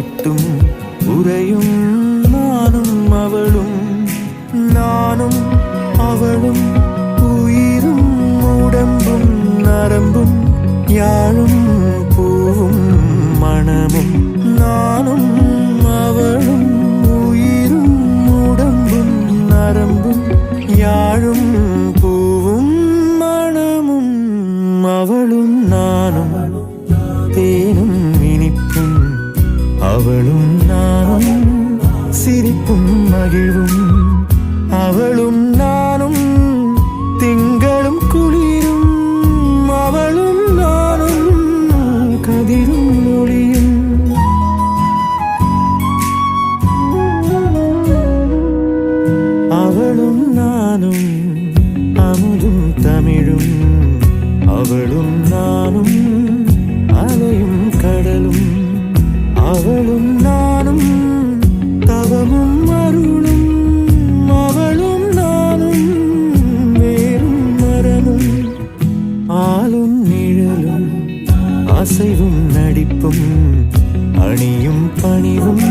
പാട്ടും ഉറയും നാനും അവളും നാനും അവളും ഉയരും ഉടമ്പും നരമ്പും യാഴും പൂവും മണമും നാനും അവളും ഉയരും ഉടമ്പും നരമ്പും യാഴും പൂവും മണമും അവളും നാനും തേനും ഇനിപ്പും അവളും നാനും സിരിപ്പും മകിഴും. അവളും നാനും തിങ്കളും കുളിരും. അവളും നാനും കതിരും മൊഴിയും അവളും നാനും അമുതും തമിഴും. അവളും നാനും அவளும் நானும் தவமும் அருளும் அவளும் நானும் வேறும் மரமும் ஆளும் நிழலும் அசைவும் நடிப்பும் அணியும் பணிவும்